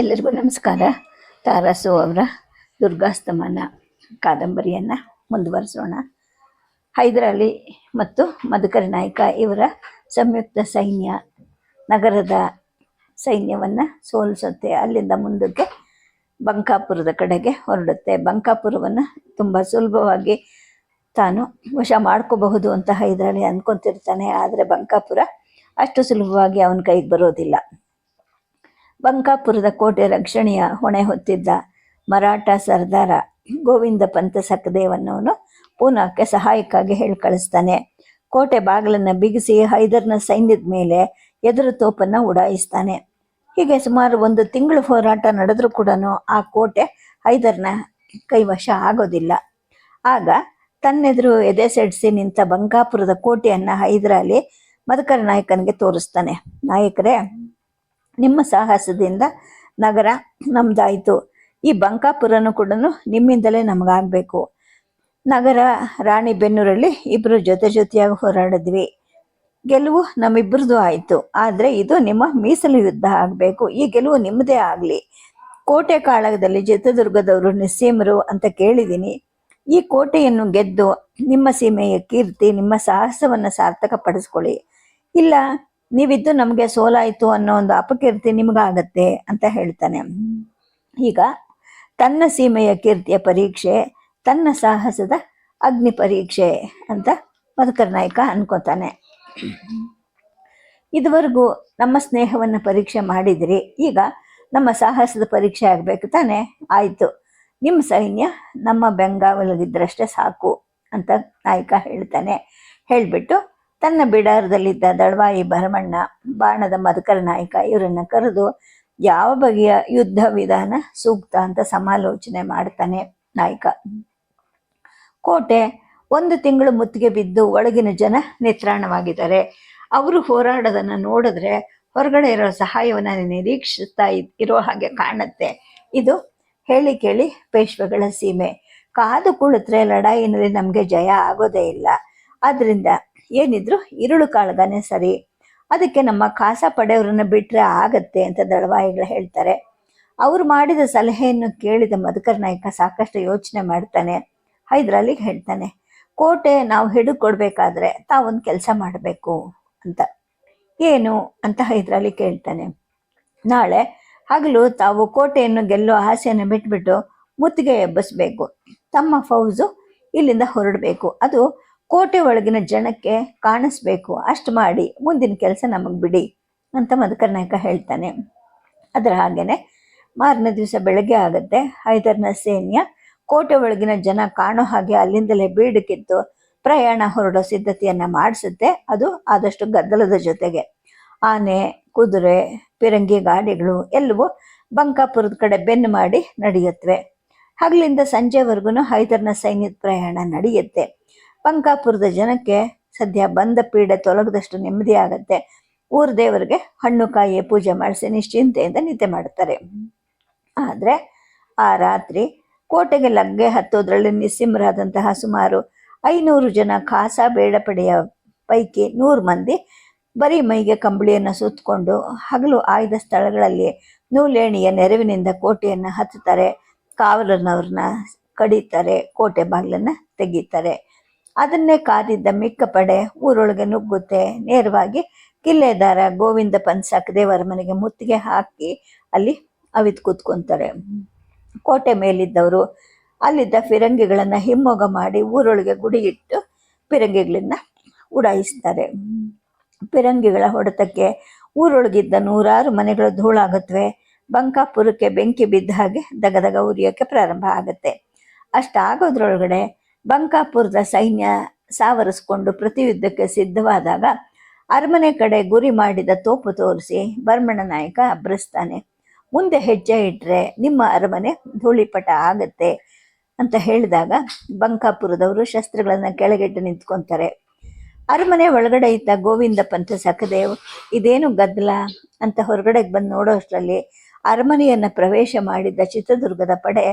ಎಲ್ಲರಿಗೂ ನಮಸ್ಕಾರ. ತಾರಾಸು ಅವರ ದುರ್ಗಾಸ್ತಮಾನ ಕಾದಂಬರಿಯನ್ನು ಮುಂದುವರಿಸೋಣ. ಹೈದರಾಲಿ ಮತ್ತು ಮಧುಕರ ನಾಯಕ ಇವರ ಸಂಯುಕ್ತ ಸೈನ್ಯ ನಗರದ ಸೈನ್ಯವನ್ನು ಸೋಲಿಸುತ್ತೆ. ಅಲ್ಲಿಂದ ಮುಂದಕ್ಕೆ ಬಂಕಾಪುರದ ಕಡೆಗೆ ಹೊರಡುತ್ತೆ. ಬಂಕಾಪುರವನ್ನು ತುಂಬ ಸುಲಭವಾಗಿ ತಾನು ವಶ ಮಾಡ್ಕೋಬಹುದು ಅಂತ ಹೈದರಾಲಿ ಅಂದ್ಕೊತಿರ್ತಾನೆ ಆದರೆ ಬಂಕಾಪುರ ಅಷ್ಟು ಸುಲಭವಾಗಿ ಅವನ ಕೈಗೆ ಬರೋದಿಲ್ಲ. ಬಂಕಾಪುರದ ಕೋಟೆ ರಕ್ಷಣೆಯ ಹೊಣೆ ಹೊತ್ತಿದ್ದ ಮರಾಠ ಸರ್ದಾರ ಗೋವಿಂದ ಪಂತ ಸಖದೇವನವನು ಪೂನಾಕ್ಕೆ ಸಹಾಯಕ್ಕಾಗಿ ಹೇಳಿ ಕಳಿಸ್ತಾನೆ. ಕೋಟೆ ಬಾಗಿಲನ್ನು ಬಿಗಿಸಿ ಹೈದರ್ನ ಸೈನ್ಯದ ಮೇಲೆ ಎದುರು ತೋಪನ್ನು ಉಡಾಯಿಸ್ತಾನೆ. ಹೀಗೆ ಸುಮಾರು ಒಂದು ತಿಂಗಳು ಹೋರಾಟ ನಡೆದರೂ ಕೂಡ ಆ ಕೋಟೆ ಹೈದರ್ನ ಕೈವಶ ಆಗೋದಿಲ್ಲ. ಆಗ ತನ್ನೆದುರು ಎದೆ ಸೆಡ್ಸಿ ನಿಂತ ಬಂಕಾಪುರದ ಕೋಟೆಯನ್ನು ಹೈದರಾಲಿ ಮಧುಕರ ನಾಯಕನಿಗೆ ತೋರಿಸ್ತಾನೆ. ನಾಯಕರೇ ನಿಮ್ಮ ಸಾಹಸದಿಂದ ನಗರ ನಮ್ದಾಯಿತು. ಈ ಬಂಕಾಪುರನು ಕೂಡ ನಿಮ್ಮಿಂದಲೇ ನಮಗಾಗಬೇಕು. ನಗರ ರಾಣಿ ಬೆನ್ನೂರಲ್ಲಿ ಇಬ್ಬರು ಜೊತೆ ಜೊತೆಯಾಗಿ ಹೋರಾಡಿದ್ವಿ. ಗೆಲುವು ನಮ್ಮಿಬ್ಬರದು ಆಯಿತು. ಆದರೆ ಇದು ನಿಮ್ಮ ಮೀಸಲು ಯುದ್ಧ ಆಗಬೇಕು. ಈ ಗೆಲುವು ನಿಮ್ಮದೇ ಆಗಲಿ. ಕೋಟೆ ಕಾಳಗದಲ್ಲಿ ಚಿತ್ರದುರ್ಗದವರು ನಿಸ್ಸೀಮರು ಅಂತ ಕೇಳಿದ್ದೀನಿ ಈ ಕೋಟೆಯನ್ನು ಗೆದ್ದು ನಿಮ್ಮ ಸೀಮೆಯ ಕೀರ್ತಿ, ನಿಮ್ಮ ಸಾಹಸವನ್ನು ಸಾರ್ಥಕಪಡಿಸ್ಕೊಳ್ಳಿ. ಇಲ್ಲ ನೀವಿದ್ದು ನಮಗೆ ಸೋಲಾಯಿತು ಅನ್ನೋ ಒಂದು ಅಪಕೀರ್ತಿ ನಿಮಗಾಗತ್ತೆ ಅಂತ ಹೇಳ್ತಾನೆ. ಈಗ ತನ್ನ ಸೀಮೆಯ ಕೀರ್ತಿಯ ಪರೀಕ್ಷೆ, ತನ್ನ ಸಾಹಸದ ಅಗ್ನಿ ಪರೀಕ್ಷೆ ಅಂತ ಮಧುಕರ ನಾಯಕ ಅನ್ಕೋತಾನೆ. ಇದುವರೆಗೂ ನಮ್ಮ ಸ್ನೇಹವನ್ನು ಪರೀಕ್ಷೆ ಮಾಡಿದ್ರಿ, ಈಗ ನಮ್ಮ ಸಾಹಸದ ಪರೀಕ್ಷೆ ಆಗಬೇಕು ತಾನೆ, ಆಯಿತು. ನಿಮ್ಮ ಸೈನ್ಯ ನಮ್ಮ ಬೆಂಗಾವಲಿಗಿದ್ರಷ್ಟೇ ಸಾಕು ಅಂತ ನಾಯಕ ಹೇಳ್ತಾನೆ. ಹೇಳಿಬಿಟ್ಟು ತನ್ನ ಬಿಡಾರದಲ್ಲಿದ್ದ ದಳವಾಯಿ ಭರಮಣ್ಣ, ಬಾಣದ ಮಧುಕರ ನಾಯಕ ಇವರನ್ನು ಕರೆದು ಯಾವ ಬಗೆಯ ಯುದ್ಧ ವಿಧಾನ ಸೂಕ್ತ ಅಂತ ಸಮಾಲೋಚನೆ ಮಾಡ್ತಾನೆ ನಾಯಕ. ಕೋಟೆ ಒಂದು ತಿಂಗಳು ಮುತ್ತಿಗೆ ಬಿದ್ದು ಒಳಗಿನ ಜನ ನಿತ್ರಾಣವಾಗಿದ್ದಾರೆ. ಅವರು ಹೋರಾಡೋದನ್ನು ನೋಡಿದ್ರೆ ಹೊರಗಡೆ ಇರೋ ಸಹಾಯವನ್ನು ನಿರೀಕ್ಷಿಸ್ತಾ ಇರೋ ಹಾಗೆ ಕಾಣುತ್ತೆ. ಇದು ಹೇಳಿ ಕೇಳಿ ಪೇಶ್ವೆಗಳ ಸೀಮೆ. ಕಾದು ಕುಳಿತರೆ ಲಡಾಯಿನಲ್ಲಿ ನಮಗೆ ಜಯ ಆಗೋದೇ ಇಲ್ಲ. ಆದ್ರಿಂದ ಏನಿದ್ರು ಇರುಳು ಕಾಳಗನೇ ಸರಿ. ಅದಕ್ಕೆ ನಮ್ಮ ಕಾಸ ಪಡೆಯವರನ್ನ ಬಿಟ್ಟರೆ ಆಗತ್ತೆ ಅಂತ ದಳವಾಯಿಗಳು ಹೇಳ್ತಾರೆ. ಅವ್ರು ಮಾಡಿದ ಸಲಹೆಯನ್ನು ಕೇಳಿದ ಮಧುಕರ ನಾಯಕ ಸಾಕಷ್ಟು ಯೋಚನೆ ಮಾಡ್ತಾನೆ. ಹೈದರಾಲಿಗೆ ಹೇಳ್ತಾನೆ, ಕೋಟೆ ನಾವು ಹಿಡಿಕೊಡ್ಬೇಕಾದ್ರೆ ತಾವೊಂದು ಕೆಲಸ ಮಾಡಬೇಕು ಅಂತ. ಏನು? ಅಂತ ಹೈದರಾಲಿ ಕೇಳ್ತಾನೆ. ನಾಳೆ ಹಗಲು ತಾವು ಕೋಟೆಯನ್ನು ಗೆಲ್ಲೋ ಆಸೆಯನ್ನು ಬಿಟ್ಬಿಟ್ಟು ಮುತ್ತಿಗೆ ಎಬ್ಬಿಸ್ಬೇಕು. ತಮ್ಮ ಫೌಜು ಇಲ್ಲಿಂದ ಹೊರಡಬೇಕು. ಅದು ಕೋಟೆ ಒಳಗಿನ ಜನಕ್ಕೆ ಕಾಣಿಸ್ಬೇಕು. ಅಷ್ಟು ಮಾಡಿ, ಮುಂದಿನ ಕೆಲಸ ನಮಗೆ ಬಿಡಿ ಅಂತ ಮಧುಕರ್ನಾಯಕ ಹೇಳ್ತಾನೆ. ಅದರ ಹಾಗೇನೆ ಮಾರನೇ ದಿವಸ ಬೆಳಗ್ಗೆ ಆಗುತ್ತೆ ಹೈದರ್ನ ಸೈನ್ಯ. ಕೋಟೆ ಒಳಗಿನ ಜನ ಕಾಣೋ ಹಾಗೆ ಅಲ್ಲಿಂದಲೇ ಬೀಡಕ್ಕಿತ್ತು ಪ್ರಯಾಣ ಹೊರಡೋ ಸಿದ್ಧತೆಯನ್ನು ಮಾಡಿಸುತ್ತೆ. ಅದು ಆದಷ್ಟು ಗದ್ದಲದ ಜೊತೆಗೆ. ಆನೆ, ಕುದುರೆ, ಪಿರಂಗಿ ಗಾಡಿಗಳು ಎಲ್ಲವೂ ಬಂಕಾಪುರದ ಕಡೆ ಬೆನ್ನು ಮಾಡಿ ನಡೆಯುತ್ತವೆ. ಹಗಲಿಂದ ಸಂಜೆವರೆಗೂ ಹೈದರ್ನ ಸೈನ್ಯದ ಪ್ರಯಾಣ ನಡೆಯುತ್ತೆ. ಬಂಕಾಪುರದ ಜನಕ್ಕೆ ಸದ್ಯ ಬಂದ ಪೀಡೆ ತೊಲಗದಷ್ಟು ನೆಮ್ಮದಿ ಆಗತ್ತೆ. ಊರ್ ದೇವರಿಗೆ ಹಣ್ಣು ಕಾಯಿ ಪೂಜೆ ಮಾಡಿಸಿ ನಿಶ್ಚಿಂತೆಯಿಂದ ನಿದ್ದೆ ಮಾಡ್ತಾರೆ ಆದರೆ ಆ ರಾತ್ರಿ ಕೋಟೆಗೆ ಲಗ್ಗೆ ಹತ್ತೋದ್ರಲ್ಲಿ ನಿಸ್ಸಿಂಹರಾದಂತಹ ಸುಮಾರು ಐನೂರು ಜನ ಖಾಸ ಬೇಡಪಡೆಯ ಪೈಕಿ ನೂರು ಮಂದಿ ಬರೀ ಮೈಗೆ ಕಂಬಳಿಯನ್ನು ಸುತ್ತಕೊಂಡು ಹಗಲು ಆಯ್ದ ಸ್ಥಳಗಳಲ್ಲಿ ನೂಲೇಣಿಯ ನೆರವಿನಿಂದ ಕೋಟೆಯನ್ನು ಹತ್ತುತ್ತಾರೆ. ಕಾವಲನವ್ರನ್ನ ಕಡಿತಾರೆ, ಕೋಟೆ ಬಾಗಿಲನ್ನ ತೆಗೀತಾರೆ. ಅದನ್ನೇ ಕಾದಿದ್ದ ಮಿಕ್ಕ ಪಡೆ ಊರೊಳಗೆ ನುಗ್ಗುತ್ತೆ. ನೇರವಾಗಿ ಕಿಲ್ಲೆದಾರ ಗೋವಿಂದ ಪನ್ಸಾಕ್ ದೇವರ ಮನೆಗೆ ಮುತ್ತಿಗೆ ಹಾಕಿ ಅಲ್ಲಿ ಅವಿದ್ ಕೂತ್ಕೊಂತಾರೆ. ಕೋಟೆ ಮೇಲಿದ್ದವರು ಅಲ್ಲಿದ್ದ ಫಿರಂಗಿಗಳನ್ನು ಹಿಮ್ಮೊಗ ಮಾಡಿ ಊರೊಳಗೆ ಗುಡಿ ಇಟ್ಟು ಫಿರಂಗಿಗಳನ್ನ ಉಡಾಯಿಸ್ತಾರೆ. ಫಿರಂಗಿಗಳ ಹೊಡೆತಕ್ಕೆ ಊರೊಳಗಿದ್ದ ನೂರಾರು ಮನೆಗಳು ಧೂಳಾಗುತ್ತವೆ ಬಂಕಾಪುರಕ್ಕೆ ಬೆಂಕಿ ಬಿದ್ದ ಹಾಗೆ ದಗದಗ ಉರಿಯೋಕ್ಕೆ ಪ್ರಾರಂಭ ಆಗುತ್ತೆ. ಅಷ್ಟಾಗೋದ್ರೊಳಗಡೆ ಬಂಕಾಪುರದ ಸೈನ್ಯ ಸಾವರಿಸ್ಕೊಂಡು ಪ್ರತಿಯುದ್ಧಕ್ಕೆ ಸಿದ್ಧವಾದಾಗ ಅರಮನೆ ಕಡೆ ಗುರಿ ಮಾಡಿದ ತೋಪು ತೋರಿಸಿ ಬರ್ಮಣ ನಾಯಕ ಅಬ್ಬರಿಸ್ತಾನೆ ಮುಂದೆ ಹೆಜ್ಜೆ ಇಟ್ಟರೆ ನಿಮ್ಮ ಅರಮನೆ ಧೂಳಿಪಟ ಆಗತ್ತೆ ಅಂತ ಹೇಳಿದಾಗ ಬಂಕಾಪುರದವರು ಶಸ್ತ್ರಗಳನ್ನು ಕೆಳಗೆಟ್ಟು ನಿಂತ್ಕೊತಾರೆ. ಅರಮನೆ ಒಳಗಡೆ ಇದ್ದ ಗೋವಿಂದ ಪಂಥ ಸಖದೇವ್, ಇದೇನು ಗದ್ದಲ? ಅಂತ ಹೊರಗಡೆಗೆ ಬಂದು ನೋಡೋಷ್ಟರಲ್ಲಿ ಅರಮನೆಯನ್ನ ಪ್ರವೇಶ ಮಾಡಿದ್ದ ಚಿತ್ರದುರ್ಗದ ಪಡೆ